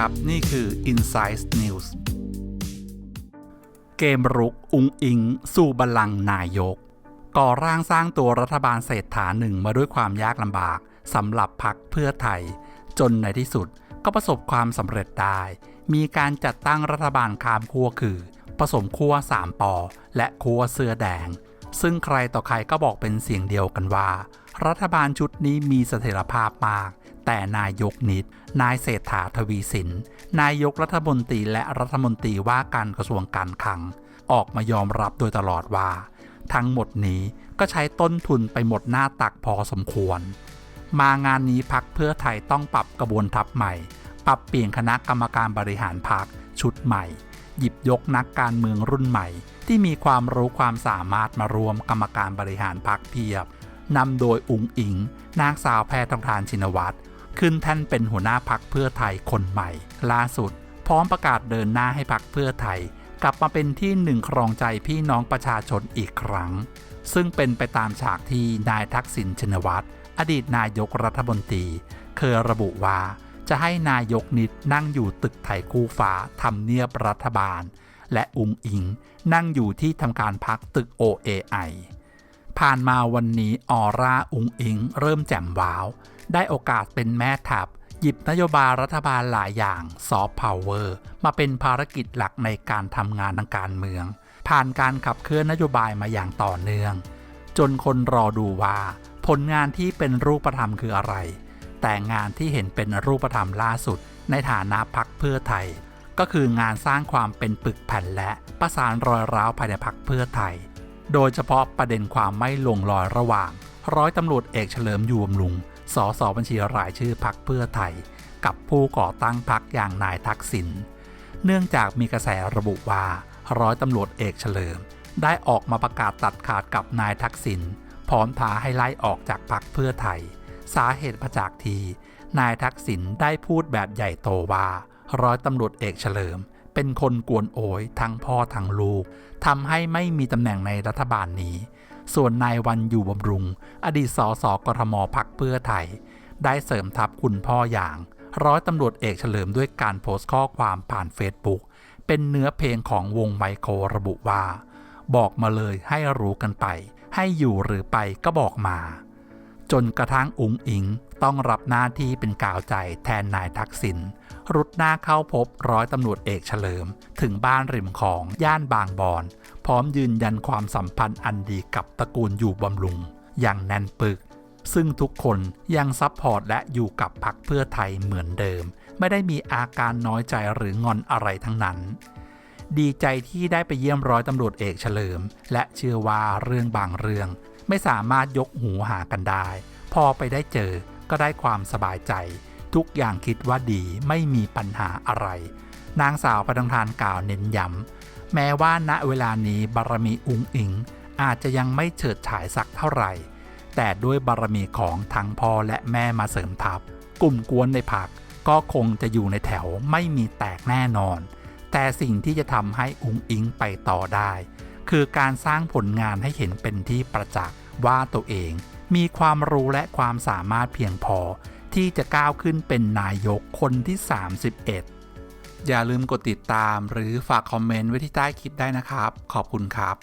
ครับ นี่คือ Inside News เกมรุกอุงอิง สู่บัลลังก์นายก ก่อร่างสร้างตัวรัฐบาลเศรษฐาหนึ่งมาด้วยความยากลำบากสำหรับพรรคเพื่อไทย จนในที่สุดก็ประสบความสำเร็จได้ มีการจัดตั้งรัฐบาลคามขั้วคือ ผสมขั้ว3ปอและขั้วเสื้อแดง ซึ่งใครต่อใครก็บอกเป็นเสียงเดียวกันว่า รัฐบาลชุดนี้มีเสถียรภาพมาก แต่นายกนิด นายเศรษฐาทวีสิน นายกรัฐมนตรีและรัฐมนตรีว่าการกระทรวงการคลัง ออกมายอมรับโดยตลอดว่า ทั้งหมดนี้ก็ใช้ต้นทุนไปหมดหน้าตักพอสมควร มางานนี้พักเพื่อไทยต้องปรับกระบวนทัพใหม่ ปรับเปลี่ยนคณะกรรมการบริหารพักชุดใหม่ หยิบยกนักการเมืองรุ่นใหม่ ที่มีความรู้ความสามารถมารวมกรรมการบริหารพักเพียบนำโดยอุ๋งอิง นางสาวแพทองทานชินวัตรขึ้นแท่นเป็นหัวหน้าพักเพื่อไทยคนใหม่ ล่าสุด พร้อมประกาศเดินหน้าให้พักเพื่อไทย กลับมาเป็นที่หนึ่งครองใจพี่น้องประชาชนอีกครั้ง ซึ่งเป็นไปตามฉากที่นายทักษิณชินวัตรอดีตนายกรัฐมนตรี เคยระบุว่า จะให้นายกนิดนั่งอยู่ตึกไทยคู่ฟ้าทำเนียบรัฐบาล และอุงอิง นั่งอยู่ที่ทำการพักตึก OAI ผ่านมาวันนี้ออร่าอุงอิง เริ่มแจ่มว้าว ได้โอกาสเป็นแม่ทัพหยิบนโยบายรัฐบาลหลายอย่างซอฟต์พาวเวอร์มาเป็นภารกิจหลักในการทำงานทางการเมือง ผ่านการขับเคลื่อนนโยบายมาอย่างต่อเนื่อง จนคนรอดูว่า ผลงานที่เป็นรูปธรรมคืออะไร แต่งานที่เห็นเป็นรูปธรรมล่าสุด ในฐานะพักเพื่อไทย ก็คืองานสร้างความเป็นปึกแผ่นและประสานรอยร้าวภายในพักเพื่อไทย โดยเฉพาะประเด็นความไม่ลงรอยระหว่าง ร้อยตำรวจเอกเฉลิมยูบำรุงสสบัญชีรายชื่อพักเพื่อไทย กับผู้ก่อตั้งพักอย่างนายทักษิณเนื่องจากมีกระแสระบุว่าร้อยตำรวจเอกเฉลิม ได้ออกมาประกาศตัดขาดกับนายทักษิณพร้อมท้าให้ไล่ออกจากพักเพื่อไทย สาเหตุมาจากที นายทักษิณได้พูดแบบใหญ่โตว่าร้อยตำรวจเอกเฉลิม เป็นคนกวนโอยทั้งพ่อทั้งลูกทำให้ไม่มีตำแหน่งในรัฐบาลนี้ ส่วนนายวันอยู่บำรุง อดีตสสกทมพักเพื่อไทย ได้เสริมทัพคุณพ่ออย่าง ร้อยตำรวจเอกเฉลิมด้วยการโพสต์ข้อความผ่านเฟซบุ๊กเป็นเนื้อเพลงของวงไมโครระบุว่า บอกมาเลยให้รู้กันไป ให้อยู่หรือไปก็บอกมา จนกระทั่งอุ๋งอิงต้องรับหน้าที่เป็นกาวใจแทนนายทักษิณรุดหน้าเข้าพบร้อยตำรวจเอกเฉลิม ถึงบ้านริมของย่านบางบอน พร้อมยืนยันความสัมพันธ์อันดีกับตระกูลอยู่บำรุง อย่างแน่นปึก ซึ่งทุกคนยังซัพพอร์ตและอยู่กับพักเพื่อไทยเหมือนเดิม ไม่ได้มีอาการน้อยใจหรืองอนอะไรทั้งนั้น ดีใจที่ได้ไปเยี่ยมร้อยตำรวจเอกเฉลิม และเชื่อว่าเรื่องบางเรื่อง ไม่สามารถยกหูหากันได้ พอไปได้เจอก็ได้ความสบายใจ ทุกอย่างคิดว่าดีไม่มีปัญหาอะไร นางสาวประดังทานกล่าวเน้นย้ำแม้ว่าณเวลานี้บารมีอุงอิง อาจจะยังไม่เฉิดฉายสักเท่าไหร่ แต่ด้วยบารมีของทั้งพ่อและแม่มาเสริมทัพ กลุ่มกวนในพักก็คงจะอยู่ในแถวไม่มีแตกแน่นอน แต่สิ่งที่จะทำให้อุงอิงไปต่อได้ คือการสร้างผลงานให้เห็นเป็นที่ประจักษ์ว่าตัวเอง มีความรู้และความสามารถเพียงพอ ที่จะก้าวขึ้นเป็นนายกคนที่ 31 อย่าลืมกดติดตามหรือฝากคอมเมนต์ไว้ที่ใต้คลิปได้นะครับ ขอบคุณครับ